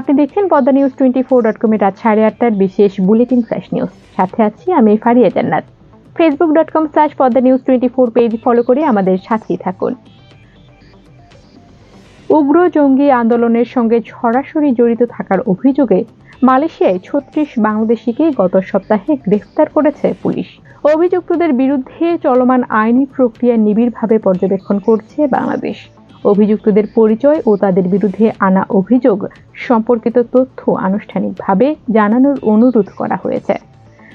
আপনি দেখছেন Padma news twenty four dot কমের রাত সাড়ে আটটার বিশেষ বুলেটিন ফ্ল্যাশ নিউজ সাথে আছি আমি Faria Jannat. Facebook dot com slash Padma news twenty four page follow করে আমাদের সাথেই থাকুন। উগ্র জঙ্গি আন্দোলনের সঙ্গে সরাসরি জড়িত থাকার অভিযোগে মালয়েশিয়ায় ছত্রিশ বাংলাদেশিকে গত সপ্তাহে গ্রেফতার করেছে পুলিশ। অভিযুক্তদের বিরুদ্ধে চলমান আইনি প্রক্রিয়া নিবিড়ভাবে পর্যবেক্ষণ করছে বাংলাদেশ। অভিযুক্তদের পরিচয় ও তাদের বিরুদ্ধে আনা অভিযোগ সম্পর্কিত তথ্য আনুষ্ঠানিকভাবে জানানোর অনুরোধ করা হয়েছে।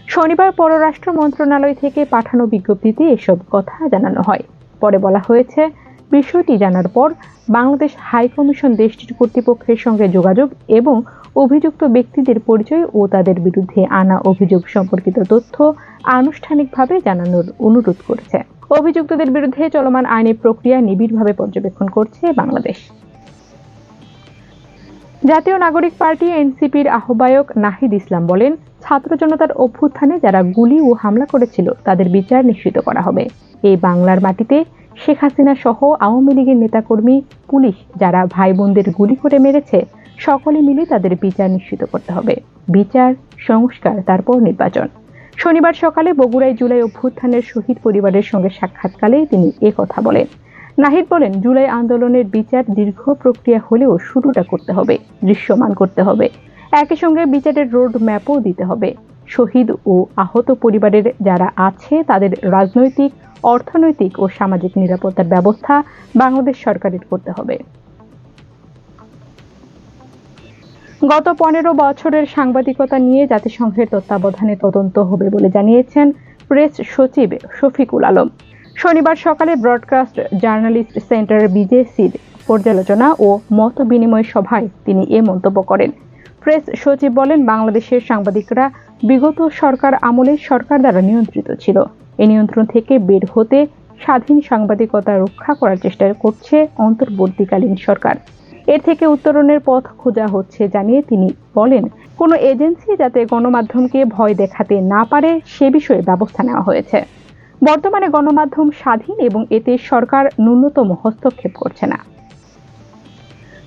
শনিবার পররাষ্ট্র মন্ত্রণালয় থেকে পাঠানো বিজ্ঞপ্তিতে এসব কথা জানানো হয়। পরে বলা হয়েছে, বিষয়টি জানার পর বাংলাদেশ হাইকমিশন দেশটির কর্তৃপক্ষের সঙ্গে যোগাযোগ এবং অভিযুক্ত ব্যক্তিদের পরিচয় ও তাদের বিরুদ্ধে আনা অভিযোগ সম্পর্কিত তথ্য আনুষ্ঠানিকভাবে জানানোর অনুরোধ করেছে। অভিযুক্তদের বিরুদ্ধে চলমান আইনি প্রক্রিয়া নিবিড়ভাবে পর্যবেক্ষণ করছে বাংলাদেশ। জাতীয় নাগরিক পার্টি এনসিপির আহ্বায়ক নাহিদ ইসলাম বলেন, ছাত্র জনতার অভ্যুত্থানে যারা গুলি ও হামলা করেছিল, তাদের বিচার নিশ্চিত করা হবে। এই বাংলার মাটিতে শেখ হাসিনা সহ আওয়ামী লীগের নেতাকর্মী, পুলিশ যারা ভাই বোনদের গুলি করে মেরেছে, সকলে মিলে তাদের বিচার নিশ্চিত করতে হবে। বিচার, সংস্কার, তারপর নির্বাচন। শনিবার সকালে বগুড়ায় জুলাই অভ্যুত্থানের শহীদ পরিবারের সঙ্গে সাক্ষাৎকালে তিনি কথা বলেন। নাহিদ বলেন, জুলাই আন্দোলনের বিচার দীর্ঘ প্রক্রিয়া হলেও শুরুটা করতে হবে, দৃশ্যমান করতে হবে। একই সঙ্গে বিচারের রোড ম্যাপও দিতে হবে। শহীদ ও আহত পরিবারের যারা আছে, তাদের রাজনৈতিক, অর্থনৈতিক ও সামাজিক নিরাপত্তার ব্যবস্থা বাংলাদেশ সরকারের করতে হবে। গত পনেরো বছরের সাংবাদিকতা নিয়ে জাতিসংঘের তত্ত্বাবধানে তদন্ত হবে বলে জানিয়েছেন প্রেস সচিব শফিকুল আলম। শনিবার সকালে ব্রডকাস্ট জার্নালিস্ট সেন্টার বিজেসির পর্যালোচনা ও মত বিনিময় সভায় তিনি এ মন্তব্য করেন। প্রেস সচিব বলেন, বাংলাদেশের সাংবাদিকরা বিগত সরকার আমলে সরকার দ্বারা নিয়ন্ত্রিত ছিল। এই নিয়ন্ত্রণ থেকে বের হতে স্বাধীন সাংবাদিকতা রক্ষা করার চেষ্টা করছে অন্তর্বর্তীকালীন সরকার। এর থেকে উত্তরণের পথ খোঁজা হচ্ছে জানিয়ে তিনি বলেন। কোনো এজেন্সি যাতে গণমাধ্যমকে ভয় দেখাতে না পারে, সে বিষয়ে ব্যবস্থা নেওয়া হয়েছে। বর্তমানে গণমাধ্যম স্বাধীন এবং এতে সরকার ন্যূনতম হস্তক্ষেপ করছে না।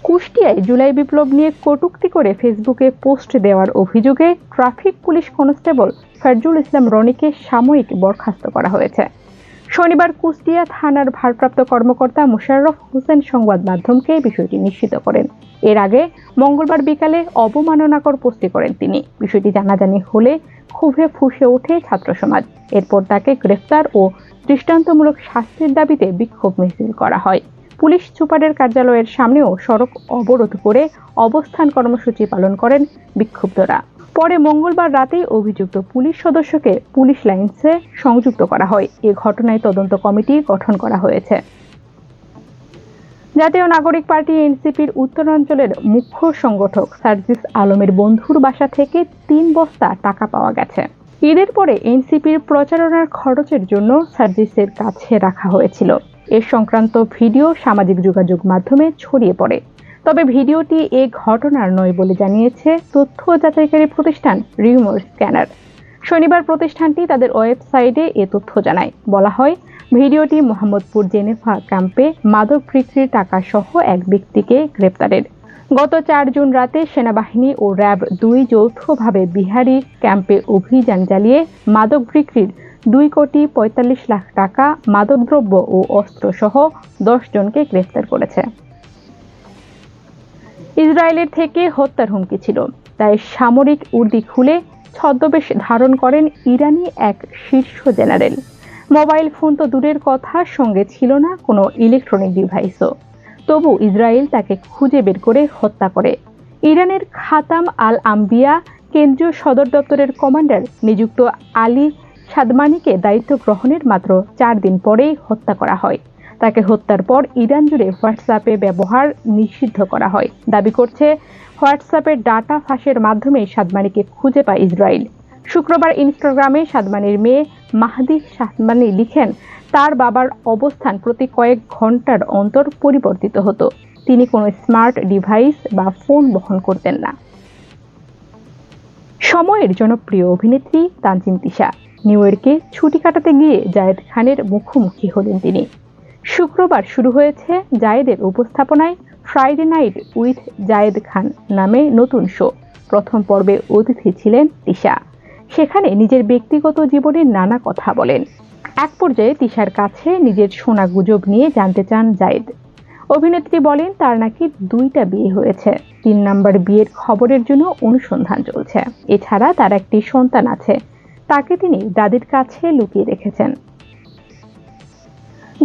কুষ্টিয়ায় জুলাই বিপ্লব নিয়ে কটূক্তি করে ফেসবুকে পোস্ট দেওয়ার অভিযোগে traffic police constable Forzul Islam রনিকে সাময়িক বরখাস্ত করা হয়েছে। শনিবার কুষ্টিয়া থানার ভারপ্রাপ্ত কর্মকর্তা মোশাররফ হোসেন সংবাদ মাধ্যমকে বিষয়টি নিশ্চিত করেন। এর আগে মঙ্গলবার বিকালে অবমাননাকর পোস্টে করেন তিনি। বিষয়টি জানাজানি হলে ক্ষোভে ফুসে ওঠে ছাত্র সমাজ এরপর তাকে গ্রেফতার ও দৃষ্টান্তমূলক শাস্তির দাবিতে বিক্ষোভ মিছিল করা হয়। পুলিশ সুপারের কার্যালয়ের সামনেও সড়ক অবরোধ করে অবস্থান কর্মসূচি পালন করেন বিক্ষুব্ধরা। পরে মঙ্গলবার রাতেই অভিযুক্ত পুলিশ সদস্যকে পুলিশ লাইন্সে সংযুক্ত করা হয়। এ ঘটনায় তদন্ত কমিটি গঠন করা হয়েছে। জাতীয় নাগরিক পার্টি এনসিপির উত্তরাঞ্চলের মুখ্য সংগঠক সার্জিস আলমের বন্ধুর বাসা থেকে তিন বস্তা টাকা পাওয়া গেছে। ঈদের পরে এনসিপির প্রচারণার খরচের জন্য সার্জিসের কাছে রাখা হয়েছিল। এ সংক্রান্ত ভিডিও সামাজিক যোগাযোগ মাধ্যমে ছড়িয়ে পড়ে। তবে ভিডিওটি এ ঘটনার নয় বলে জানিয়েছে তথ্য যাচাইকারী প্রতিষ্ঠান রিউমোর স্ক্যানার। শনিবার প্রতিষ্ঠানটি তাদের ওয়েবসাইটে এ তথ্য জানায়। বলা হয়, ভিডিওটি মোহাম্মদপুর জেনেভা ক্যাম্পে মাদক বিক্রির টাকা সহ এক ব্যক্তিকে গ্রেপ্তারের। গত চার জুন রাতে সেনাবাহিনী ও র্যাব দুই যৌথভাবে বিহারি ক্যাম্পে অভিযান চালিয়ে মাদক বিক্রির দুই কোটি পঁয়তাল্লিশ লাখ টাকা, মাদকদ্রব্য ও অস্ত্র সহ দশ জনকে গ্রেফতার করেছে। ইসরায়েলের থেকে হত্যার হুমকি ছিল। তাই সামরিক উর্দি খুলে ছদ্মবেশ ধারণ করেন ইরানি এক শীর্ষ জেনারেল। মোবাইল ফোন তো দূরের কথা, সঙ্গে ছিল না কোনো ইলেকট্রনিক ডিভাইসও। তবু ইসরায়েল তাকে খুঁজে বের করে হত্যা করে। ইরানের খাতাম আল আম্বিয়া কেন্দ্রীয় সদর দপ্তরের কমান্ডার নিযুক্ত আলী সাদমানিকে দায়িত্ব গ্রহণের মাত্র চার দিন পরেই হত্যা করা হয়। তাকে হত্যার পর ইরান জুড়ে হোয়াটসঅ্যাপে ব্যবহার নিষিদ্ধ করা হয়। দাবি করছে হোয়াটসঅ্যাপের ডাটা ফাঁসের মাধ্যমে সাদমানিকে খুঁজে পায় ইসরায়েল। শুক্রবার ইনস্টাগ্রামে সাদমানির মেয়ে মাহদি সাদমানি লিখেন, তার বাবার অবস্থান প্রতি কয়েক ঘণ্টার অন্তর পরিবর্তিত হতো। তিনি কোনো স্মার্ট ডিভাইস বা ফোন বহন করতেন না। সময়ের জনপ্রিয় অভিনেত্রী তানজিম তিশা। নিউ ইয়র্কে ছুটি কাটাতে গিয়ে জায়েদ খানের মুখোমুখি হলেন তিনি। শুক্রবার শুরু হয়েছে জায়েদের উপস্থাপনায় Friday night with Zayed Khan নামে নতুন শো। প্রথম পর্বে অতিথি ছিলেন তিশা। সেখানে নিজের ব্যক্তিগত জীবনের নানা কথা বলেন। এক পর্যায়ে তিশার কাছে নিজের সোনা গুজব নিয়ে জানতে চান জায়েদ। অভিনেত্রী বলেন, তার নাকি দুইটা বিয়ে হয়েছে। তিন নাম্বার বিয়ের খবরের জন্য অনুসন্ধান চলছে। এছাড়া তার একটি সন্তান আছে। তাকে তিনি দাদির কাছে লুকিয়ে রেখেছেন।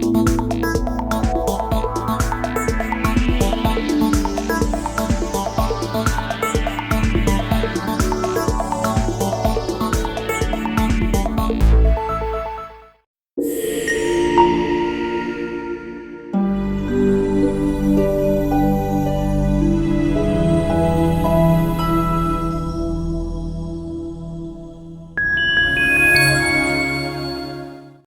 Bye.